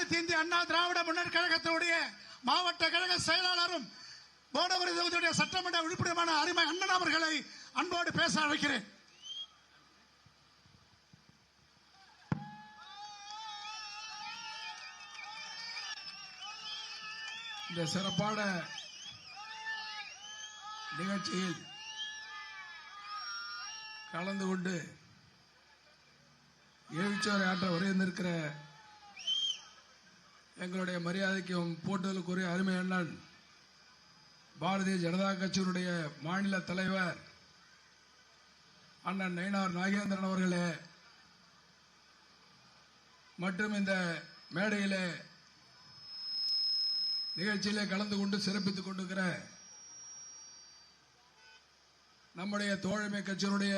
அனைத்து இந்திய அண்ணா திராவிட முன்னேற்ற கழகத்தினுடைய மாவட்ட கழக செயலாளரும் போடவரி தொகுதியுடைய சட்டமன்ற உறுப்பினருமான அருமை அண்ணன் அவர்களை அன்போடு பேச அழைக்கிறேன். இந்த சிறப்பான நிகழ்ச்சியில் கலந்து கொண்டு எழுச்சோரை ஆற்ற உறைந்திருக்கிற எங்களுடைய மரியாதைக்கும் போட்டுதலுக்குரிய அருமை அண்ணன் பாரதிய ஜனதா கட்சியினுடைய மாநில தலைவர் அண்ணன் நயினார் நாகேந்திரன் அவர்களே மற்றும் இந்த மேடையிலே நிகழ்ச்சியிலே கலந்து கொண்டு சிறப்பித்துக் கொண்டிருக்கிற நம்முடைய தோழமை கட்சியினுடைய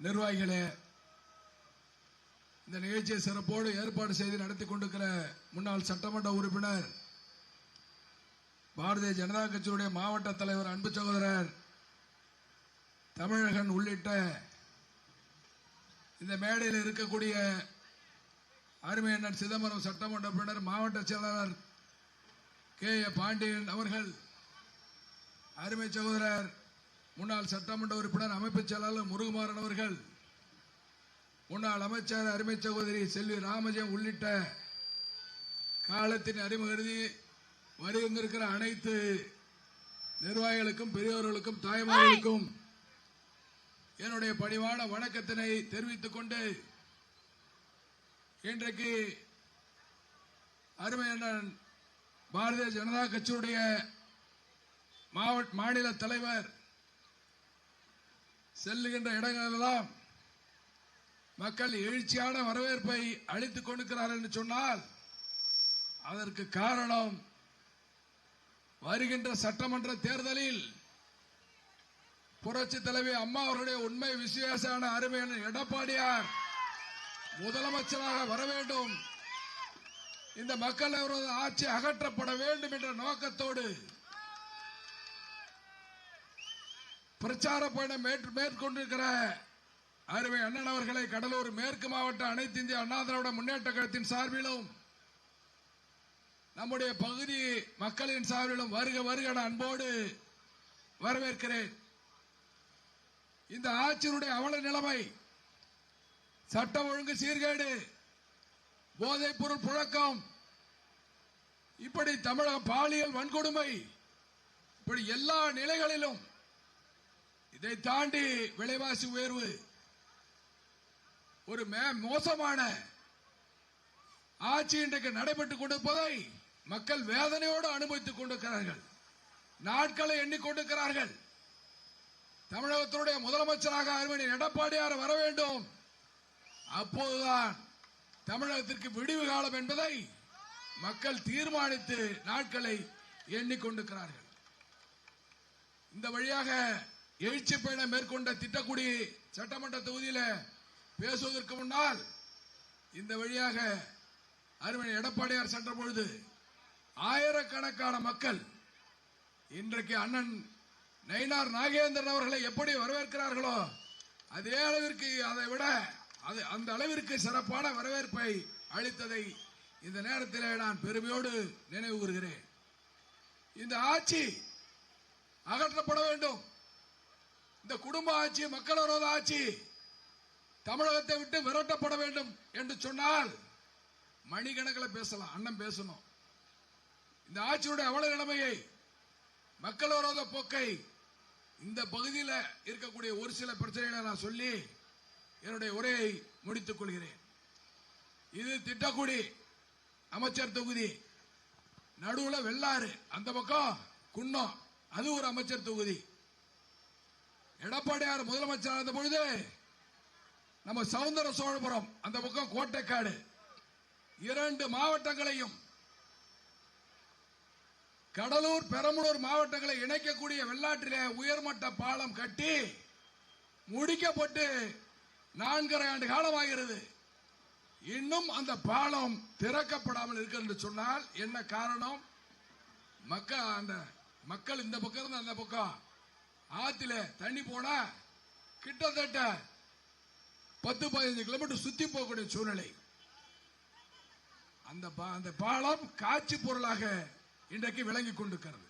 நிர்வாகிகளே இந்த நிகழ்ச்சியை சிறப்போடு ஏற்பாடு செய்து நடத்தி கொண்டிருக்கிற முன்னாள் சட்டமன்ற உறுப்பினர் பாரதிய ஜனதா கட்சியுடைய மாவட்ட தலைவர் அன்பு சகோதரர் தமிழகன் உள்ளிட்ட இந்த மேடையில் இருக்கக்கூடிய அருமை அண்ணன் சிதம்பரம் சட்டமன்ற உறுப்பினர் மாவட்ட செயலாளர் கே. ஏ. பாண்டியன் அவர்கள் அருமை சகோதரர் முன்னாள் சட்டமன்ற உறுப்பினர் அமைப்பு செயலாளர் முருகுமாறன் அவர்கள் முன்னாள் அமைச்சர் அருமை சகோதரி செல்வி ராமஜெயம் உள்ளிட்ட காலத்தின் அறிமுகருதி வருகின்றிருக்கிற அனைத்து நிர்வாகிகளுக்கும் பெரியவர்களுக்கும் தாய்மார்களுக்கும் என்னுடைய பணிவான வணக்கத்தினை தெரிவித்துக் கொண்டு இன்றைக்கு அருமையண்ணன் பாரதிய ஜனதா கட்சியுடைய மாவட்ட மாநில தலைவர் செல்லுகின்ற இடங்களெல்லாம் மக்கள் எழுச்சியான வரவேற்பை அளித்துக் கொண்டிருக்கிறார் என்று சொன்னால் அதற்கு காரணம் வருகின்ற சட்டமன்ற தேர்தலில் புரட்சி தலைவி அம்மா அவருடைய உண்மை விசேஷமான அருமையான எடப்பாடியார் முதலமைச்சராக வர வேண்டும். இந்த மக்கள் அவரது ஆட்சி அகற்றப்பட வேண்டும் என்ற நோக்கத்தோடு பிரச்சார பயணம் மேற்கொண்டிருக்கிற அருமை அண்ணன் அவர்களை கடலூர் மேற்கு மாவட்ட அனைத்து இந்திய அண்ணா திராவிட முன்னேற்ற கழகத்தின் சார்பிலும் நம்முடைய பகுதி மக்களின் சார்பிலும் வருக வருக அன்போடு வரவேற்கிறேன். இந்த ஆட்சியினுடைய அவல நிலைமை சட்டம் ஒழுங்கு சீர்கேடு போதைப் பொருள் புழக்கம் இப்படி தமிழக பாலியல் வன்கொடுமை இப்படி எல்லா நிலைகளிலும் இதை தாண்டி விலைவாசி உயர்வு ஒரு மே- மோசமான ஆட்சி இன்றைக்கு நடைபெற்றுக் கொண்டிருப்பதை மக்கள் வேதனையோடு அனுபவித்துக் கொண்டிருக்கிறார்கள். நாட்களை எண்ணிக்கொண்டிருக்கிறார்கள் தமிழகத்தினுடைய முதலமைச்சராக அருமணி எடப்பாடியார் வர வேண்டும். அப்போதுதான் தமிழகத்திற்கு விடிவு காலம் என்பதை மக்கள் தீர்மானித்து நாட்களை எண்ணிக்கொண்டிருக்கிறார்கள் இந்த வழியாக எழுச்சி பயணம் மேற்கொண்ட திட்டக்குடி சட்டமன்ற தொகுதியில் பேசுவதற்கு முன்னால் இந்த வழியாக அருமை எடப்பாடியார் சென்ற பொழுது ஆயிரக்கணக்கான மக்கள் இன்றைக்கு அண்ணன் நயினார் நாகேந்திரன் அவர்களை எப்படி வரவேற்கிறார்களோ அதே அளவிற்கு அதை விட அது அந்த அளவிற்கு சிறப்பான வரவேற்பை அளித்ததை இந்த நேரத்தில் நான் பெருமையோடு நினைவு கூறுகிறேன். இந்த ஆட்சி அகற்றப்பட வேண்டும். இந்த குடும்ப ஆட்சி மக்கள் விரோத ஆட்சி தமிழகத்தை விட்டு விரட்டப்பட வேண்டும் என்று சொன்னால் மணிக்கணக்கில் பேசலாம் அண்ணன் பேசணும். இந்த ஆட்சியுடைய அவல நிலைமையை மக்கள் விரோத போக்கை இந்த பகுதியில் இருக்கக்கூடிய ஒரு சில பிரச்சனைகளை நான் சொல்லி என்னுடைய உரையை முடித்துக் கொள்கிறேன். இது திட்டக்குடி அமைச்சர் தொகுதி. நடுவில் வெள்ளாறு அந்த பக்கம் குன்னம் அது ஒரு அமைச்சர் தொகுதி. எடப்பாடியார் முதலமைச்சர் இருந்த பொழுது நம்ம சவுந்தர சோழபுரம் அந்த பக்கம் கோட்டைக்காடு. இரண்டு மாவட்டங்களையும் கடலூர் பெரம்பலூர் மாவட்டங்களை இணைக்கக்கூடிய வெள்ளாற்றிலே உயர்மட்ட பாலம் கட்டி முடிக்கப்பட்டு நான்கரை ஆண்டு காலமாகிறது. இன்னும் அந்த பாலம் திறக்கப்படாமல் இருக்கிறது சொன்னால் என்ன காரணம்? மக்கள் அந்த மக்கள் இந்த பக்கம் இருந்து அந்த பக்கம் ஆத்தில தண்ணி போனா கிட்டத்தட்ட பத்து பதினஞ்சு கிலோமீட்டர் சுத்தி போகக்கூடிய சூழ்நிலை. அந்த பா- அந்த பாலம் காட்சி பொருளாக இன்றைக்கு விளங்கி கொண்டிருக்கிறது.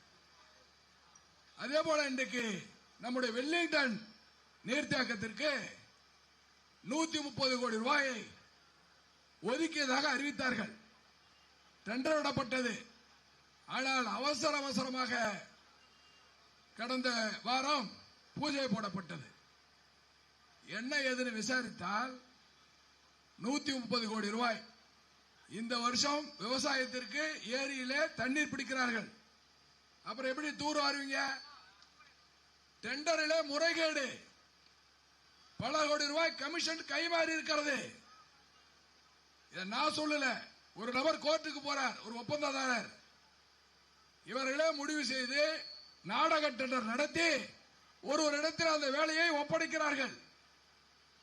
அதே போல இன்றைக்கு நம்முடைய வெள்ளிங்டன் நீர்த்தேக்கத்திற்கு நூத்தி முப்பது கோடி ரூபாயை ஒதுக்கியதாக அறிவித்தார்கள். டெண்டர் விடப்பட்டது. ஆனால் அவசர அவசரமாக கடந்த வாரம் பூஜை போடப்பட்டது. என்ன ஏதுன்னு விசாரித்தால் நூத்தி முப்பது கோடி ரூபாய். இந்த வருஷம் விவசாயத்திற்கு ஏரியிலே தண்ணீர் பிடிக்கிறார்கள். அப்புறம் எப்படி தூர் வாருவீங்க டெண்டரில் முறைகேடு. பல கோடி ரூபாய் கமிஷன் கைமாறி இருக்கிறது. இதை நான் சொல்லல. ஒரு நபர் கோர்ட்டுக்கு போறார் ஒரு ஒப்பந்ததாரர். இவர்களே முடிவு செய்து நாடக டெண்டர் நடத்தி ஒரு ஒரு இடத்தில் அந்த வேலையை ஒப்படைக்கிறார்கள்.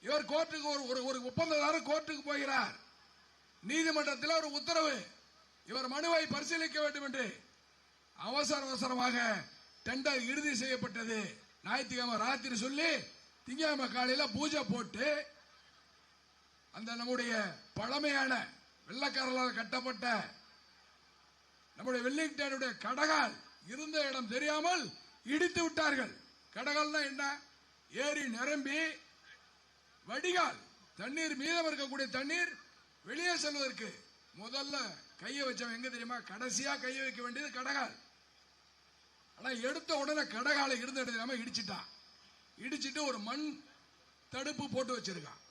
இவர் கோர்ட்டுக்கு ஒரு ஒரு ஒரு ஒப்பந்ததாரர் கோர்ட்டுக்கு போகிறார். நீதிமன்றத்தில் ஒரு உத்தரவு. இவர் மனுவை பரிசீலிக்க வேண்டும் என்று அவசர அவசரமாக டெண்டர் இறுதி செய்யப்பட்டது. ஞாயிற்றுக்கிழமை ராத்திரி சொல்லி திங்கக்கிழமை காலையில் பூஜை போட்டு அந்த நம்முடைய பழமையான வெள்ளக்காரர்களால் கட்டப்பட்ட நம்முடைய வெல்லிங்டனுடைய கடகால் இருந்த இடம் தெரியாமல் இடித்து விட்டார்கள். கடகால்னா என்ன? ஏரி நிரம்பி வடிகால். தண்ணீர் மீதம் இருக்கக்கூடிய தண்ணீர் வெளியே செல்வதற்கு முதல்ல கையை வச்சவன் எங்க தெரியுமா? கடைசியா கையை வைக்க வேண்டியது கடகால். ஆனா எடுத்த உடனே கடகாலை இருந்த இடத்துல இடிச்சிட்டான் இடிச்சிட்டு. ஒரு மண் தடுப்பு போட்டு வச்சிருக்கான்.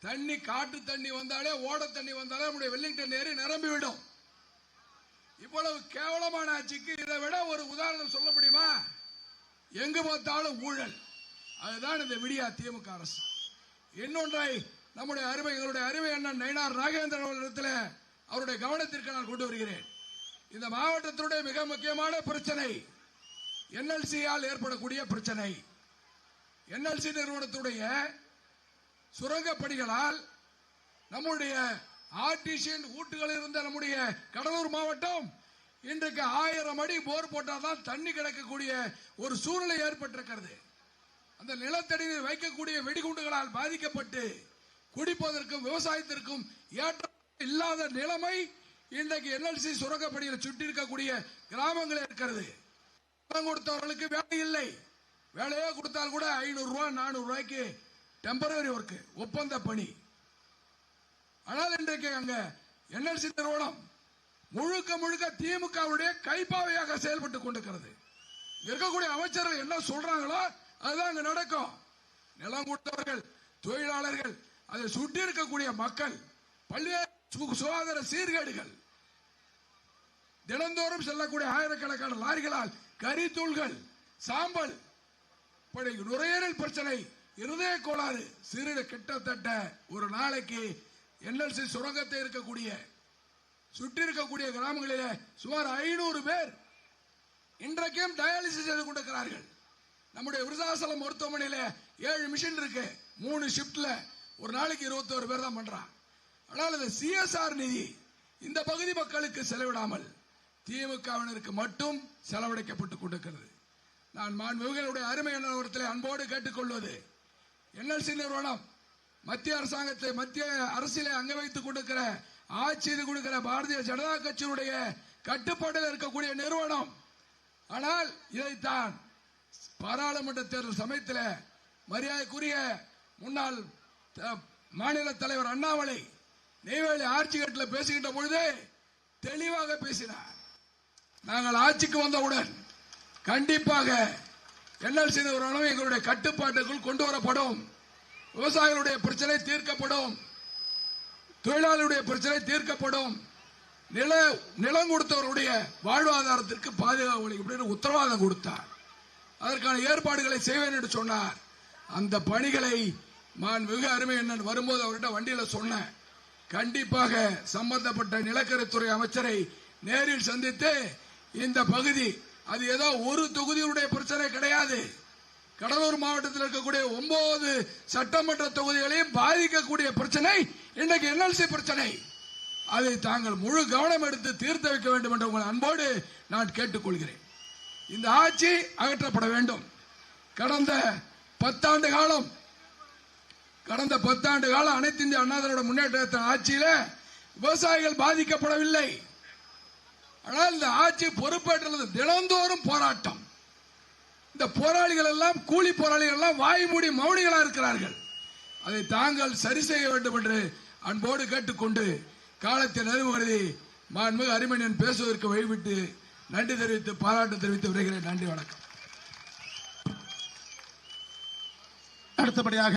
தண்ணி காட்டு தண்ணி வந்தாலே ஓட தண்ணி வந்தாலே நம்முடைய வெல்லிங்டன் ஏரி நிரம்பி விடும். இவ்வளவு கேவலமான ஆட்சிக்கு இதை விட ஒரு உதாரணம் சொல்ல முடியுமா? எங்கு பார்த்தாலும் ஊழல். அதுதான் இந்த விடியா திமுக அரசு. இன்னொன்றை நம்முடைய அருமை எங்களுடைய அருமை அண்ணன் நயினார் நாகேந்திரன் அவர்களிடத்தில் அவருடைய கவனத்திற்கு நான் கொண்டு வருகிறேன். இந்த மாவட்டத்தினுடைய மிக முக்கியமான பிரச்சனை என்எல்சியால் ஏற்படக்கூடிய பிரச்சனை. என்எல்சி நிறுவனத்துடைய சுரங்கப்படிகளால் நம்முடைய ஆர்டிசியன் ஊட்டுகளில் இருந்த நம்முடைய கடலூர் மாவட்டம் இன்றைக்கு ஆயிரம் அடி போர் போட்டால்தான் தண்ணி கிடைக்கக்கூடிய ஒரு சூழ்நிலை ஏற்பட்டிருக்கிறது. அந்த நிலத்தடியில் வைக்கக்கூடிய வெடிகுண்டுகளால் பாதிக்கப்பட்டு குடிப்பதற்கும் விவசாயத்திற்கும் ஏற்ற இல்லாத நிலைமை இன்றைக்கு என்எல்சி சுரங்கப்படியில் சுற்றி இருக்கக்கூடிய கிராமங்களில் இருக்கிறது. பணம் கொடுத்தவர்களுக்கு வேலை இல்லை. வேலையே கொடுத்தால் கூட ஐநூறு ரூபாய் நானூறு ரூபாய்க்கு டெம்பரரி ஒர்க் ஒப்பந்த பணி. ஆனால் இன்றைக்கு அங்க என்எல்சி நிறுவனம் முழுக்க முழுக்க திமுகவுடைய கைப்பாவையாக செயல்பட்டு கொண்டிருக்கிறது. இருக்கக்கூடிய அமைச்சர்கள் என்ன சொல்றாங்களோ அதுதான் அங்க நடக்கும். நிலம் கொடுத்தவர்கள் தொழிலாளர்கள் அதை சுற்றி இருக்கக்கூடிய மக்கள் பல்வேறு சுகாதார சீர்கேடுகள். தினந்தோறும் செல்லக்கூடிய ஆயிரக்கணக்கான லாரிகளால் கரித்தூள்கள் சாம்பல் இப்படி நுரையீரல் பிரச்சனை இருதய கோளாறு சிறுட கிட்டத்தட்ட ஒரு நாளைக்கு என்எல்சி சுரங்கத்தை இருக்கக்கூடிய சுற்றி இருக்கக்கூடிய கிராமங்களிலே சுமார் ஐநூறு பேர் இன்றைக்கும் டயாலிசிஸ் செய்து கொண்டிருக்கிறார்கள். நம்முடைய விருதாசலம் மருத்துவமனையில் ஏழு மிஷின் இருக்கு. மூணு ஷிப்ட்ல ஒரு நாளைக்கு இருபத்தோரு பேர் தான் பண்றான். ஆனால் இந்த சிஎஸ்ஆர் நிதி இந்த பகுதி மக்களுக்கு செலவிடாமல் திமுகவினருக்கு மட்டும் செலவழிக்கப்பட்டு கொண்டிருக்கிறது. நான் மாண்புகளுடைய அருமை நிறுவனத்தில் அன்போடு கேட்டுக்கொள்வது என்எல்சி நிறுவனம் மத்திய அரசாங்கத்தை மத்திய அரசியலை அங்க வைத்துக் கொடுக்கிற ஆட்சி கொடுக்கிற பாரதிய ஜனதா கட்சியினுடைய கட்டுப்பாட்டில் இருக்கக்கூடிய நிறுவனம். ஆனால் இதைத்தான் பாராளுமன்ற தேர்தல் சமயத்தில் மரியாதைக்குரிய முன்னாள் மாநில தலைவர் அண்ணாமலை நெய்வேலி ஆட்சிகட்டில் பேசுகின்ற பொழுது தெளிவாக பேசினார். நாங்கள் ஆட்சிக்கு வந்தவுடன் கண்டிப்பாக என்எல்சி நிறுவனம் எங்களுடைய கட்டுப்பாட்டுக்குள் கொண்டு வரப்படும். விவசாயிகளுடைய பிரச்சனை தீர்க்கப்படும். தொழிலாளியுடைய பிரச்சனை தீர்க்கப்படும். நில நிலம் கொடுத்தவருடைய வாழ்வாதாரத்திற்கு பாதுகாப்பு உத்தரவாதம் கொடுத்தார். அதற்கான ஏற்பாடுகளை செய்வேன் என்று சொன்னார். அந்த பணிகளை நான் வெகு அருமை என்ன வரும்போது அவர்கிட்ட வண்டியில சொன்னேன். கண்டிப்பாக சம்பந்தப்பட்ட நிலக்கரித்துறை அமைச்சரை நேரில் சந்தித்து இந்த பகுதி அது ஏதோ ஒரு தொகுதியுடைய பிரச்சனை கிடையாது. கடலூர் மாவட்டத்தில் இருக்கக்கூடிய ஒன்பது சட்டமன்ற தொகுதிகளையும் பாதிக்கக்கூடிய பிரச்சனை இன்றைக்கு என்எல்சி பிரச்சனை. அதை தாங்கள் முழு கவனம் எடுத்து தீர்த்து வைக்க வேண்டும் என்று உங்கள் அன்போடு நான் கேட்டுக்கொள்கிறேன். இந்த ஆட்சி அகற்றப்பட வேண்டும். கடந்த பத்தாண்டு காலம் கடந்த பத்தாண்டு காலம் அனைத்து இந்திய அண்ணா முன்னேற்றத்தின் ஆட்சியில விவசாயிகள் பாதிக்கப்படவில்லை. ஆனால் இந்த ஆட்சி பொறுப்பேற்றுள்ளது. தினந்தோறும் போராட்டம். இந்த போராளிகள் எல்லாம் கூலி போராளிகள் எல்லாம் வாய் மூடி மௌனிகளா இருக்கிறார்கள். அதை தாங்கள் சரி செய்ய வேண்டும் என்று அன்போடு கேட்டுக்கொண்டு காலத்தை நிறைவு கருதி மாண்புமிகு அருமணியன் பேசுவதற்கு வழிவிட்டு நன்றி தெரிவித்து பாராட்டு தெரிவித்து வருகிறேன் நன்றி வணக்கம். அடுத்தபடியாக